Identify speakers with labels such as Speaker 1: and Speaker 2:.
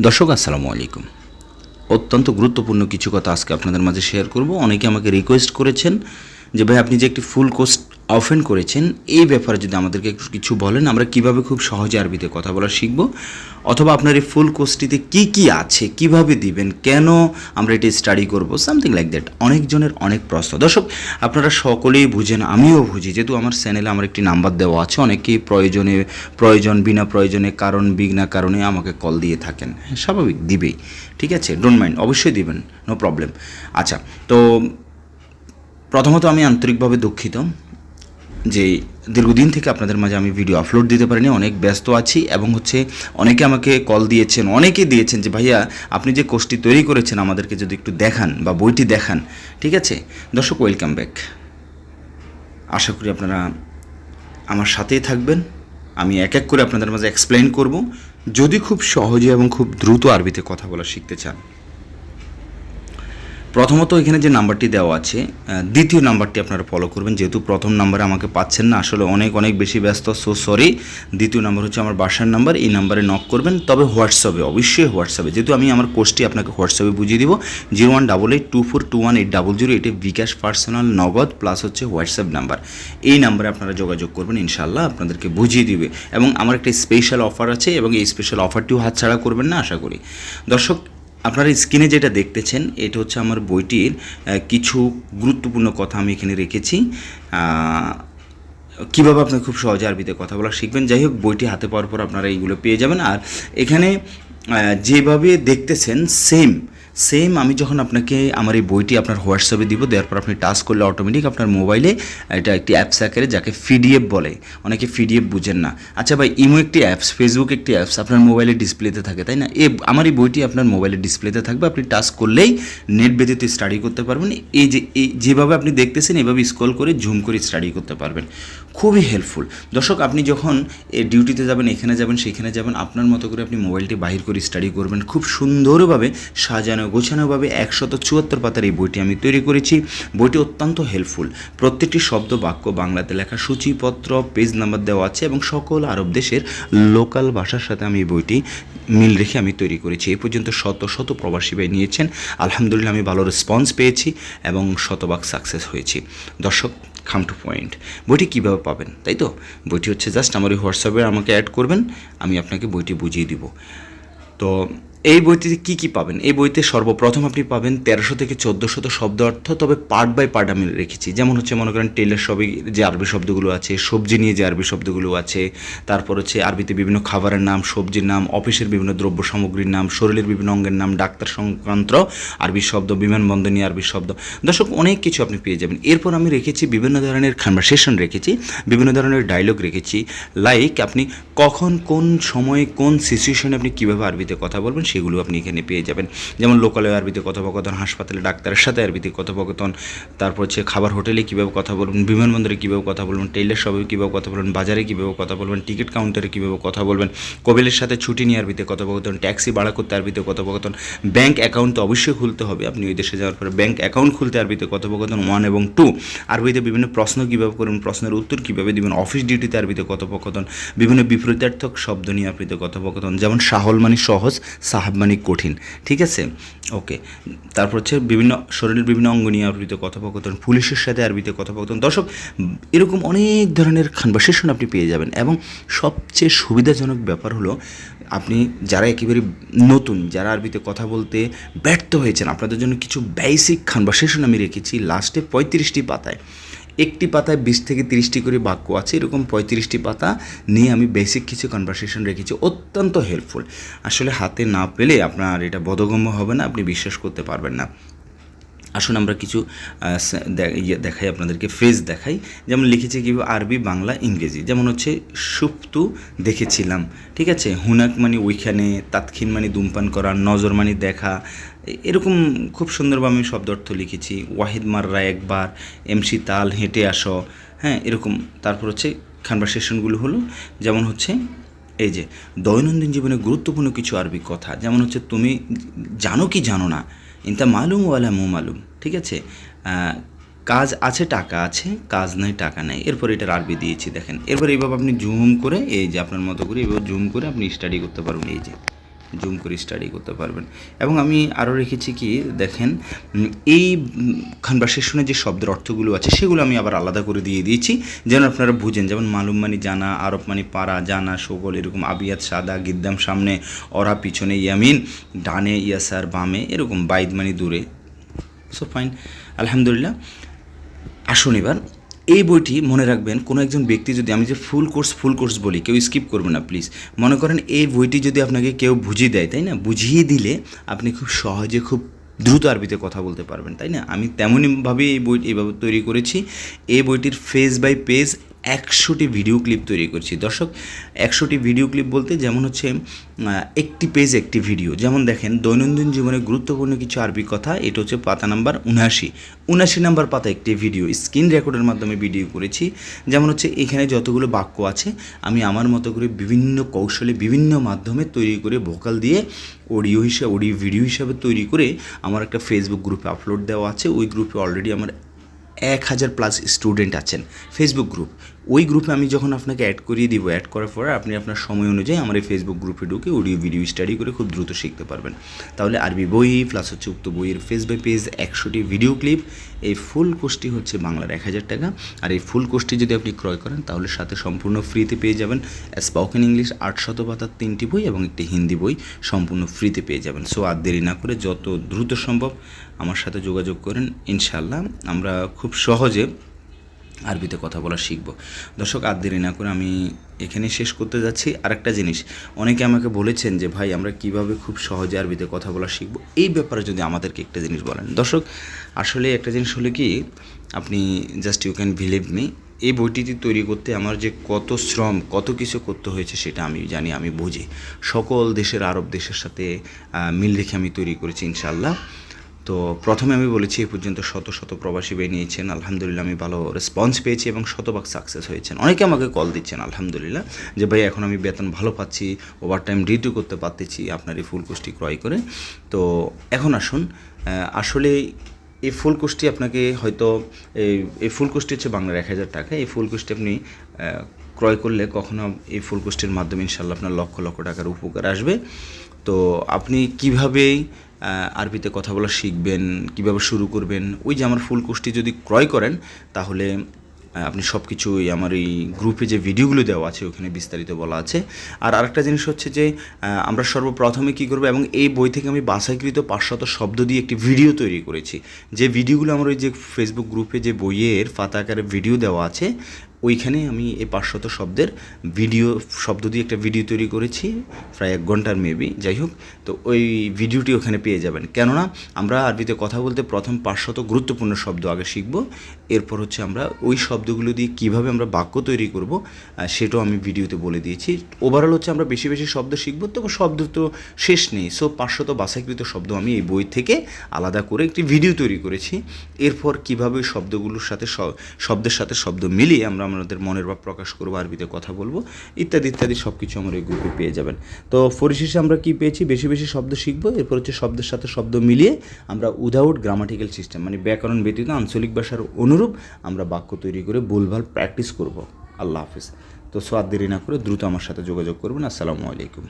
Speaker 1: দর্শক, আসসালামু আলাইকুম। অত্যন্ত গুরুত্বপূর্ণ কিছু কথা আজকে আপনাদের মাঝে শেয়ার করব। অনেকে আমাকে রিকোয়েস্ট করেছেন যে, ভাই, আপনি যে একটি ফুল কোর্স অফেন করেছেন, এই ব্যাপারে যদি আমাদেরকে কিছু বলেন, আমরা কীভাবে খুব সহজে আরবিতে কথা বলা শিখব? অথবা আপনার এই ফুল কোর্সটিতে কি কি আছে, কীভাবে দিবেন, কেন আমরা এটি স্টাডি করব সামথিং লাইক দ্যাট অনেকজনের অনেক প্রশ্ন। দর্শক, আপনারা সকলেই বুঝেন, আমিও বুঝি, যেহেতু আমার চ্যানেলে আমার একটি নাম্বার দেওয়া আছে, অনেকেই প্রয়োজনে, প্রয়োজন, বিনা প্রয়োজনে, কারণ, বিঘ্না কারণে আমাকে কল দিয়ে থাকেন। স্বাভাবিক, দিবেই, ঠিক আছে? ডোন্ট মাইন্ড অবশ্যই দিবেন নো প্রবলেম আচ্ছা তো প্রথমত আমি আন্তরিকভাবে দুঃখিত। যে দীর্ঘদিন থেকে আপনাদের মাঝে আমি ভিডিও আপলোড দিতে পারিনি, অনেক ব্যস্ত আছি এবং হচ্ছে অনেকে আমাকে কল দিয়েছেন, অনেকে দিয়েছেন যে, ভাইয়া, আপনি যে কোর্সটি তৈরি করেছেন আমাদেরকে যদি একটু দেখান বা বইটি দেখান। ঠিক আছে? দর্শক ওয়েলকাম ব্যাক আশা করি আপনারা আমার সাথেই থাকবেন। আমি এক এক করে আপনাদের মাঝে এক্সপ্লেন করব। যদি খুব সহজে এবং খুব দ্রুত আরবিতে কথা বলা শিখতে চান প্রথমত এখানে যে নাম্বারটি দেওয়া আছে দ্বিতীয় নাম্বারটি আপনারা ফলো করবেন। যেহেতু প্রথম নাম্বারে আমাকে পাচ্ছেন না, আসলে অনেক অনেক বেশি ব্যস্ত সো সরি দ্বিতীয় নাম্বার হচ্ছে আমার বাসার নাম্বার, এই নাম্বারে নক করবেন। তবে হোয়াটসঅ্যাপে, অবশ্যই হোয়াটসঅ্যাপে। যেহেতু আমি আমার কোর্সটি আপনাকে হোয়াটসঅ্যাপে বুঝিয়ে দিব, zero one double eight two four two one eight double zero, এটি বিকাশ পার্সোনাল নগদ প্লাস হচ্ছে হোয়াটসঅ্যাপ নাম্বার। এই নাম্বারে আপনারা যোগাযোগ করবেন ইনশাল্লাহ আপনাদেরকে বুঝিয়ে দিবে। এবং আমার একটা স্পেশাল অফার আছে, এবং এই স্পেশাল অফারটিও হাতছাড়া করবেন না, আশা করি। দর্শক আপনারা স্ক্রিনে যেটা দেখতেছেন, এটা হচ্ছে আমার বইটির কিছু গুরুত্বপূর্ণ কথা আমি এখানে রেখেছি। কীভাবে আপনি খুব সহজে আরবিতে কথা বলা শিখবেন? যাই হোক, বইটি হাতে পাওয়ার পর আপনারা এইগুলো পেয়ে যাবেন। আর এখানে যেভাবে দেখতেছেন সেম সেম আমি যখন আপনাকে আমার এই বইটি আপনার হোয়াটসঅ্যাপে দিব দেওয়ার পর আপনি টাচ করলে অটোমেটিক আপনার মোবাইলে এটা একটি অ্যাপস আকারে যাকে পিডিএফ বলে। অনেকে পিডিএফ বুঝেন না। আচ্ছা ভাই, ইমো একটি অ্যাপস ফেসবুক একটি অ্যাপস আপনার মোবাইলে ডিসপ্লেতে থাকে, তাই না? এ আমার এই বইটি আপনার মোবাইলে ডিসপ্লেতে থাকবে, আপনি টাচ করলেই নেট ব্যতীত স্টাডি করতে পারবেন। এই যে, এই, যেভাবে আপনি দেখতেছেন, এভাবে স্ক্রল করে জুম করে স্টাডি করতে পারবেন। খুবই হেল্পফুল দর্শক, আপনি যখন ডিউটিতে যাবেন, এখানে যাবেন, সেখানে যাবেন, আপনার মতো করে আপনি মোবাইলটি বাহির করে স্টাডি করবেন। খুব সুন্দরভাবে সাজানো গোছানোভাবে একশত চুয়াত্তর পাতার এই বইটি আমি তৈরি করেছি। বইটি অত্যন্ত হেল্পফুল প্রত্যেকটি শব্দ বাক্য বাংলাতে লেখা সূচিপত্র পেজ নাম্বার দেওয়া আছে এবং সকল আরব দেশের লোকাল ভাষার সাথে আমি এই বইটি মিল রেখে আমি তৈরি করেছি। এই পর্যন্ত শত শত প্রবাসী ভাই নিয়েছেন। আলহামদুলিল্লাহ আমি ভালো রেসপন্স পেয়েছি এবং শতভাগ সাকসেস হয়েছি। দর্শক খাম টু পয়েন্ট বইটি কীভাবে পাবেন, তাই তো? বইটি হচ্ছে জাস্ট আমার ওই হোয়াটসঅ্যাপে আমাকে অ্যাড করবেন, আমি আপনাকে বইটি বুঝিয়ে দিব। তো এই বইটিতে কী কী পাবেন? এই বইতে সর্বপ্রথম আপনি পাবেন তেরোশো থেকে চোদ্দোশত শব্দ অর্থ, তবে পার্ট বাই পার্ট আমি রেখেছি। যেমন হচ্ছে মনে করেন টেলের সবই যে আরবি শব্দগুলো আছে, সবজি নিয়ে যে আরবি শব্দগুলো আছে, তারপর হচ্ছে আরবিতে বিভিন্ন খাবারের নাম, সবজির নাম, অফিসের বিভিন্ন দ্রব্য সামগ্রীর নাম, শরীরের বিভিন্ন অঙ্গের নাম, ডাক্তার সংক্রান্ত আরবি শব্দ, বিমানবন্দর নিয়ে আরবি শব্দ। দর্শক, অনেক কিছু আপনি পেয়ে যাবেন। এরপর আমি রেখেছি বিভিন্ন ধরনের কনভারসেশন রেখেছি, বিভিন্ন ধরনের ডায়লগ রেখেছি। লাইক আপনি কখন, কোন সময়ে, কোন সিচুয়েশনে আপনি কীভাবে আরবিতে কথা বলবেন সেগুলো আপনি এখানে পেয়ে যাবেন। যেমন লোকালয়ে আরবিতে কথোপকথন, হাসপাতালে ডাক্তারের সাথে আরবিতে কথোপকথন, তারপর হচ্ছে খাবার হোটেলে কীভাবে কথা বলবেন, বিমানবন্দরে কীভাবে কথা বলবেন টেইলের সবে কীভাবে কথা বলবেন, বাজারে কীভাবে কথা বলবেন, টিকিট কাউন্টারে কীভাবে কথা বলবেন কোবেলের সাথে ছুটি নিয়ে আরবিতে কথোপকথন, ট্যাক্সি ভাড়া করতে আরবিতে কথোপকথন, ব্যাংক অ্যাকাউন্ট তো অবশ্যই খুলতে হবে। আপনি ওই দেশে যাওয়ার পরে ব্যাংক অ্যাকাউন্ট খুলতে আরবিতে কথোপকথন ওয়ান এবং টু আরবিতে বিভিন্ন প্রশ্ন কীভাবে করবেন, প্রশ্নের উত্তর কীভাবে দিবেন অফিস ডিউটিতে আরবিতে কথোপকথন, বিভিন্ন বিপরীতার্থক শব্দ নিয়ে আরবিতে কথোপকথন, যেমন সাহল মানে সহজ সাহাব মানে কঠিন, ঠিক আছে? ওকে, তারপর হচ্ছে বিভিন্ন শরীরের বিভিন্ন অঙ্গ নিয়ে আরবিতে কথোপকথন, পুলিশের সাথে আরবিতে কথোপকথন। দর্শক, এরকম অনেক ধরনের কনভারসেশন আপনি পেয়ে যাবেন এবং সবচেয়ে সুবিধাজনক ব্যাপার হলো, আপনি যারা একেবারে নতুন, যারা আরবিতে কথা বলতে ব্যর্থ হয়েছেন, আপনাদের জন্য কিছু বেসিক কনভারসেশন আমি রেখেছি লাস্টে পঁয়ত্রিশটি পাতায়। একটি পাতায় বিশ থেকে তিরিশটি করে বাক্য আছে, এরকম পঁয়ত্রিশটি পাতা নিয়ে আমি বেসিক কিছু কনভারসেশন রেখেছি, অত্যন্ত হেল্পফুল আসলে হাতে না পেলে আপনার এটা বোধগম্য হবে না, আপনি বিশ্বাস করতে পারবেন না। আসুন আমরা কিছু ইয়ে দেখাই, আপনাদেরকে ফ্রেজ দেখাই। যেমন লিখেছি কি, আরবি, বাংলা, ইংরেজি। যেমন হচ্ছে, সুপ্তু দেখেছিলাম। ঠিক আছে? হুনাক মানে ওইখানে তাৎক্ষীন মানে ধূমপান করা, নজর মানে দেখা। এরকম খুব সুন্দরভাবে আমি শব্দ অর্থ লিখেছি। ওয়াহিদ মাররা একবার এমসি তাল হেঁটে আসো। হ্যাঁ এরকম। তারপর হচ্ছে কনভারসেশনগুলো হলো। যেমন হচ্ছে, এই যে, দৈনন্দিন জীবনে গুরুত্বপূর্ণ কিছু আরবি কথা। যেমন হচ্ছে, তুমি জানো কি জানো না? ইনতা মালুম ওয়ালা মু মালুম, ঠিক আছে? কাজ আছে, টাকা আছে, কাজ নাই, টাকা নাই। এরপর এটার আরবি দিয়েছি, দেখেন। এরপর এইভাবে আপনি জুম করে, এই যে আপনার মতো করে, এইভাবে জুম করে আপনি স্টাডি করতে পারবেন, এই যে। জুম করে স্টাডি করতে পারবেন। এবং আমি আরও রেখেছি কি, দেখেন এই কনভারসেশনে যে শব্দের অর্থগুলো আছে, সেগুলো আমি আবার আলাদা করে দিয়ে দিয়েছি, যেন আপনারা বুঝেন। যেমন মালুম মানি জানা, আরব মানি পাড়া জানা সকল এরকম, আবিয়াত সাদা, গিদ্দাম সামনে অরা পিছনে ইয়ামিন, ডানে ইয়াসার, বামে, এরকম, বাইদ মানি দূরে। সো ফাইন আলহামদুলিল্লাহ। আসুন এবার এই বইটি মনে রাখবেন, কোনো একজন ব্যক্তি যদি আমি যে ফুল কোর্স ফুল কোর্স বলি, কেউ স্কিপ করবে না, প্লিজ। মনে করেন এই বইটি যদি আপনাকে কেউ বুঝিয়ে দেয়, তাই না? বুঝিয়ে দিলে আপনি খুব সহজে, খুব দ্রুত আরবিতে কথা বলতে পারবেন, তাই না? আমি তেমনইভাবে এই বই, এইভাবে তৈরি করেছি। এই বইটির ফেজ বাই পেজ একশোটি ভিডিও ক্লিপ তৈরি করছি। দর্শক, একশোটি ভিডিও ক্লিপ বলতে যেমন হচ্ছে একটি পেজ একটি ভিডিও যেমন দেখেন, দৈনন্দিন জীবনে গুরুত্বপূর্ণ কিছু আরবি কথা, এটা হচ্ছে পাতা নাম্বার উনআশি। উনআশি নাম্বার পাতা একটি ভিডিও স্ক্রিন রেকর্ডের মাধ্যমে ভিডিও করেছি। যেমন হচ্ছে, এখানে যতগুলো বাক্য আছে, আমি আমার মতো করে বিভিন্ন কৌশলে, বিভিন্ন মাধ্যমে তৈরি করে ভোকাল দিয়ে অডিও হিসাবে অডিও ভিডিও হিসাবে তৈরি করে আমার একটা ফেসবুক গ্রুপে আপলোড দেওয়া আছে। ওই গ্রুপে অলরেডি আমার এক হাজার প্লাস স্টুডেন্ট আছেন। ফেসবুক গ্রুপ ওই গ্রুপে আমি যখন আপনাকে অ্যাড করিয়ে দিব অ্যাড করার পরে আপনি আপনার সময় অনুযায়ী আমার এই ফেসবুক গ্রুপে ঢুকে অডিও ভিডিও স্টাডি করে খুব দ্রুত শিখতে পারবেন। তাহলে আরবি বই প্লাস হচ্ছে উক্ত বইয়ের ফেস বাই পেজ একশোটি ভিডিও ক্লিপ এই ফুল কোর্সটি হচ্ছে বাংলার এক হাজার টাকা। আর এই ফুল কোর্সটি যদি আপনি ক্রয় করেন, তাহলে সাথে সম্পূর্ণ ফ্রিতে পেয়ে যাবেন স্পোকেন ইংলিশ আটশত পাতার তিনটি বই এবং একটি হিন্দি বই সম্পূর্ণ ফ্রিতে পেয়ে যাবেন। সো আর দেরি না করে যত দ্রুত সম্ভব আমার সাথে যোগাযোগ করেন ইনশাল্লাহ আমরা খুব সহজে আরবিতে কথা বলা শিখব। দর্শক, আর দেরি না করে আমি এখানে শেষ করতে যাচ্ছি। আরেকটা জিনিস, অনেকে আমাকে বলেছেন যে, ভাই, আমরা কীভাবে খুব সহজে আরবিতে কথা বলা শিখব? এই ব্যাপারে যদি আমাদেরকে একটা জিনিস বলেন। দর্শক, আসলে একটা জিনিস হলো কি, আপনি just you can believe me, এই বইটিটি তৈরি করতে আমার যে কত শ্রম, কত কিছু করতে হয়েছে সেটা আমি জানি, আমি বুঝি। সকল দেশের, আরব দেশের সাথে মিল রেখে আমি তৈরি করেছি ইনশাল্লাহ তো প্রথমে আমি বলেছি এ পর্যন্ত শত শত প্রবাসী বেরিয়েছেন আলহামদুলিল্লাহ আমি ভালো রেসপন্স পেয়েছি এবং শতভাগ সাকসেস হয়েছেন। অনেকে আমাকে কল দিচ্ছেন আলহামদুলিল্লাহ যে ভাই এখন আমি বেতন ভালো পাচ্ছি ওভার টাইম ডিউটি করতে পারতেছি আপনার এই ফুল ক্রয় করে। তো এখন আসুন আসলে এই ফুল আপনাকে হয়তো এই এই ফুল হচ্ছে বাংলার এক হাজার টাকা। এই ফুল আপনি ক্রয় করলে কখনো এই ফুল মাধ্যমে ইনশাল্লাহ আপনার লক্ষ লক্ষ টাকার উপকার আসবে। তো আপনি কীভাবে আহ, আরবিতে কথা বলা শিখবেন, কীভাবে শুরু করবেন, ওই যে আমার ফুল কোর্সটি যদি ক্রয় করেন, তাহলে আপনি সব কিছুই আমার এই গ্রুপে যে ভিডিওগুলো দেওয়া আছে, ওখানে বিস্তারিত বলা আছে। আর আরেকটা জিনিস হচ্ছে যে আমরা সর্বপ্রথমে কী করব এবং এই বই থেকে আমি বাছাইকৃত পাঁচশত শব্দ দিয়ে একটি ভিডিও তৈরি করেছি। যে ভিডিওগুলো আমার ওই যে ফেসবুক গ্রুপে যে বইয়ের ফাতা আকারে ভিডিও দেওয়া আছে ওইখানে আমি এই পাঁচশত শব্দের ভিডিও, শব্দ দিয়ে একটা ভিডিও তৈরি করেছি, প্রায় এক ঘণ্টার মেবি যাই হোক। তো ওই ভিডিওটি ওখানে পেয়ে যাবেন। কেননা আমরা আরবিতে কথা বলতে প্রথম পাঁচশত গুরুত্বপূর্ণ শব্দ আগে শিখব এরপর হচ্ছে আমরা ওই শব্দগুলো দিয়ে কীভাবে আমরা বাক্য তৈরি করব সেটাও আমি ভিডিওতে বলে দিয়েছি। ওভারঅল হচ্ছে আমরা বেশি বেশি শব্দ শিখব, তবে শব্দ তো শেষ নেই। সো পাঁচশত বাছাইকৃত শব্দ আমি এই বই থেকে আলাদা করে একটি ভিডিও তৈরি করেছি। এরপর কীভাবে শব্দগুলোর সাথে শব্দের সাথে শব্দ মিলিয়ে আমরা আমাদের মনের ভাব প্রকাশ করব, আরবিতে কথা বলব, ইত্যাদি ইত্যাদি সব কিছু আমার এই গ্রুপে পেয়ে যাবেন। তো, পরিশেষে আমরা কি পেয়েছি? বেশি বেশি শব্দ শিখব, এরপর হচ্ছে শব্দের সাথে শব্দ মিলিয়ে আমরা উইদাউট গ্রামাটিক্যাল সিস্টেম মানে ব্যাকরণ ব্যতীত আঞ্চলিক ভাষার অনুরূপ আমরা বাক্য তৈরি করে ভুলভাল প্র্যাকটিস করব। আল্লাহ হাফিজ। তো সোয়াদ দেরি না করে দ্রুত আমার সাথে যোগাযোগ করবেন। আসসালামু আলাইকুম।